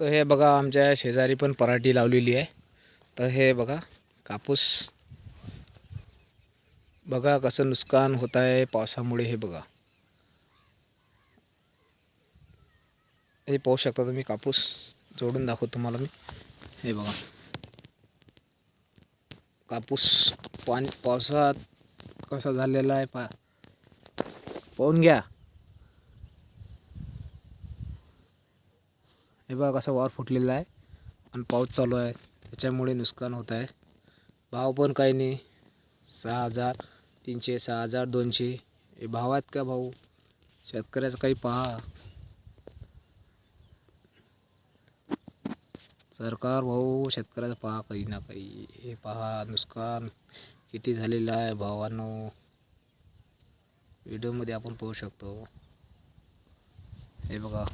तर हे बघा आमच्या शेजारी पण पराठी लावलेली आहे. तर हे बघा कापूस. बघा कसं नुकसान होत आहे पावसामुळे हे बघा. हे पाहू शकता तुम्ही कापूस जोडून दाखवतो तुम्हाला मी. हे बघा. कापूस पाणी पावसात कसा झालेला आहे पा पाहून घ्या. हे बघा कसा वार फुटलेला आहे आणि पाऊस चालू आहे. त्याच्यामुळे नुकसान होत आहे. भाव पण काही नाही. सहा हजार तीनशे सहा हजार दोनशे. हे भाव आहेत का भाऊ? शेतकऱ्याचं काही पहा. सरकार भाऊ शेतकऱ्याचं पहा काही ना काही. हे पहा नुकसान किती झालेलं आहे भावांनो. व्हिडिओमध्ये आपण पाहू शकतो. हे बघा.